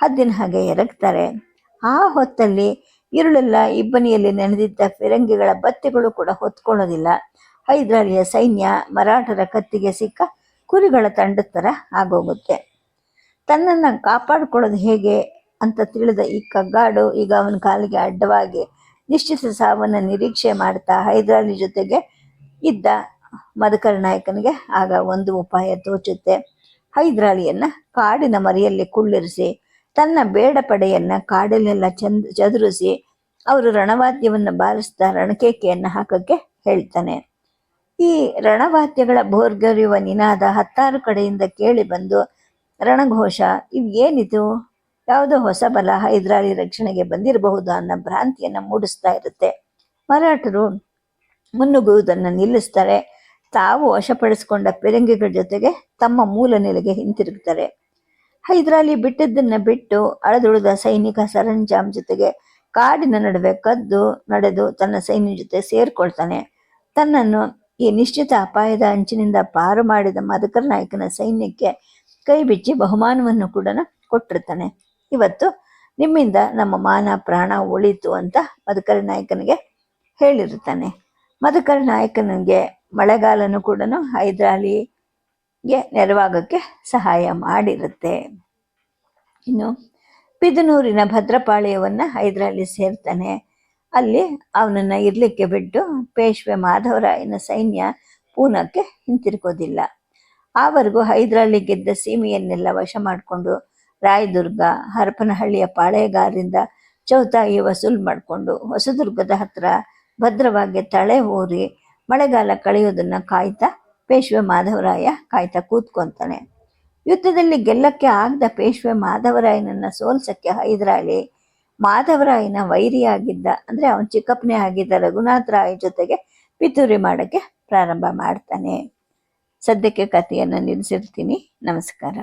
ಹದ್ದಿನ ಹಾಗೆ ಎರಗ್ತಾರೆ. ಆ ಹೊತ್ತಲ್ಲಿ ಇರುಳೆಲ್ಲ ಇಬ್ಬನಿಯಲ್ಲಿ ನೆನೆದಿದ್ದ ಫಿರಂಗಿಗಳ ಬತ್ತಿಗಳು ಕೂಡ ಹೊತ್ಕೊಳ್ಳೋದಿಲ್ಲ. ಹೈದರಾಲಿಯ ಸೈನ್ಯ ಮರಾಠರ ಕತ್ತಿಗೆ ಸಿಕ್ಕ ಕುರಿಗಳ ತಂಡ ಥರ ಆಗೋಗುತ್ತೆ. ತನ್ನನ್ನು ಕಾಪಾಡ್ಕೊಳ್ಳೋದು ಹೇಗೆ ಅಂತ ತಿಳಿದ ಈ ಕಗ್ಗಾಡು ಈಗ ಅವನ ಕಾಲಿಗೆ ಅಡ್ಡವಾಗಿ ನಿಶ್ಚಿತ ಸಾವನ್ನು ನಿರೀಕ್ಷೆ ಮಾಡ್ತಾ ಹೈದರಾಲಿ ಜೊತೆಗೆ ಇದ್ದ ಮಧುಕರ ನಾಯಕನಿಗೆ ಆಗ ಒಂದು ಉಪಾಯ ತೋಚುತ್ತೆ. ಹೈದರಾಲಿಯನ್ನ ಕಾಡಿನ ಮರಿಯಲ್ಲಿ ಕುಳ್ಳಿರಿಸಿ, ತನ್ನ ಬೇಡ ಪಡೆಯನ್ನ ಕಾಡಲ್ಲೆಲ್ಲ ಚಂದ್ ಚದುರಿಸಿ, ಅವರು ರಣವಾದ್ಯವನ್ನು ಬಾರಿಸ್ತಾ ರಣಕೇಕೆಯನ್ನು ಹಾಕಕ್ಕೆ ಹೇಳ್ತಾನೆ. ಈ ರಣವಾದ್ಯಗಳ ಭೋರ್ಗರಿಯುವ ನಿನಾದ ಹತ್ತಾರು ಕಡೆಯಿಂದ ಕೇಳಿ ಬಂದು, ರಣಘೋಷ, ಇವು ಏನಿದು? ಯಾವುದೋ ಹೊಸ ಬಲ ಹೈದರಾಲಿ ರಕ್ಷಣೆಗೆ ಬಂದಿರಬಹುದು ಅನ್ನೋ ಭ್ರಾಂತಿಯನ್ನು ಮೂಡಿಸ್ತಾ ಇರುತ್ತೆ. ಮರಾಠರು ಮುನ್ನುಗ್ಗುವುದನ್ನು ನಿಲ್ಲಿಸ್ತಾರೆ. ತಾವು ವಶಪಡಿಸಿಕೊಂಡ ಪೆರಂಗಿಗಳ ಜೊತೆಗೆ ತಮ್ಮ ಮೂಲ ನೆಲೆಗೆ ಹಿಂತಿರುಗ್ತಾರೆ. ಹೈದರಾಲಿ ಬಿಟ್ಟಿದ್ದನ್ನ ಬಿಟ್ಟು ಅಳದುಳಿದ ಸೈನಿಕ ಸರಂಜಾಮ್ ಜೊತೆಗೆ ಕಾಡಿನ ನಡುವೆ ಕದ್ದು ನಡೆದು ತನ್ನ ಸೈನ್ಯ ಜೊತೆ ಸೇರಿಕೊಳ್ತಾನೆ. ತನ್ನನ್ನು ಈ ನಿಶ್ಚಿತ ಅಪಾಯದ ಅಂಚಿನಿಂದ ಪಾರು ಮಾಡಿದ ಮಧುಕರ ನಾಯಕನ ಸೈನ್ಯಕ್ಕೆ ಕೈ ಬಿಚ್ಚಿ ಬಹುಮಾನವನ್ನು ಕೂಡ ಕೊಟ್ಟಿರ್ತಾನೆ. ಇವತ್ತು ನಿಮ್ಮಿಂದ ನಮ್ಮ ಮಾನ ಪ್ರಾಣ ಉಳಿತು ಅಂತ ಮಧುಕರ ನಾಯಕನಿಗೆ ಹೇಳಿರ್ತಾನೆ ಮಧುಕರ ನಾಯಕನಿಗೆ ಮಳೆಗಾಲನು ಕೂಡ ಹೈದರಾಲಿಗೆ ನೆರವಾಗಕ್ಕೆ ಸಹಾಯ ಮಾಡಿರುತ್ತೆ. ಇನ್ನು ಪಿದನೂರಿನ ಭದ್ರಪಾಳ್ಯವನ್ನ ಹೈದರಾಲಿ ಸೇರ್ತಾನೆ. ಅಲ್ಲಿ ಅವನನ್ನ ಇರ್ಲಿಕ್ಕೆ ಬಿಟ್ಟು ಪೇಶ್ವೆ ಮಾಧವರಾಯನ ಸೈನ್ಯ ಪೂನಕ್ಕೆ ಹಿಂತಿರುಗೋದಿಲ್ಲ. ಆವರೆಗೂ ಹೈದರಾಲಿ ಗೆದ್ದ ಸೀಮೆಯನ್ನೆಲ್ಲ ವಶ ಮಾಡಿಕೊಂಡು ರಾಯದುರ್ಗ, ಹರಪನಹಳ್ಳಿಯ ಪಾಳೆಗಾರರಿಂದ ಚೌತಾಯಿ ವಸೂಲ್ ಮಾಡಿಕೊಂಡು ಹೊಸದುರ್ಗದ ಹತ್ರ ಭದ್ರವಾಗಿ ತಳೆ ಊರಿ ಮಳೆಗಾಲ ಕಳೆಯೋದನ್ನು ಕಾಯ್ತಾ ಪೇಶ್ವೆ ಮಾಧವರಾಯ ಕಾಯ್ತಾ ಕೂತ್ಕೊಂತಾನೆ. ಯುದ್ಧದಲ್ಲಿ ಗೆಲ್ಲಕ್ಕೆ ಆಗದ ಪೇಶ್ವೆ ಮಾಧವರಾಯನನ್ನ ಸೋಲ್ಸಕ್ಕೆ ಹೈದರಾಳಿ ಮಾಧವರಾಯನ ವೈರಿಯಾಗಿದ್ದ, ಅಂದರೆ ಅವನ ಚಿಕ್ಕಪ್ಪನೇ ಆಗಿದ್ದ ರಘುನಾಥ ರಾಯ ಜೊತೆಗೆ ಪಿತೂರಿ ಮಾಡೋಕ್ಕೆ ಪ್ರಾರಂಭ ಮಾಡ್ತಾನೆ. ಸದ್ಯಕ್ಕೆ ಕಥೆಯನ್ನು ನಿಲ್ಲಿಸಿರ್ತೀನಿ. ನಮಸ್ಕಾರ.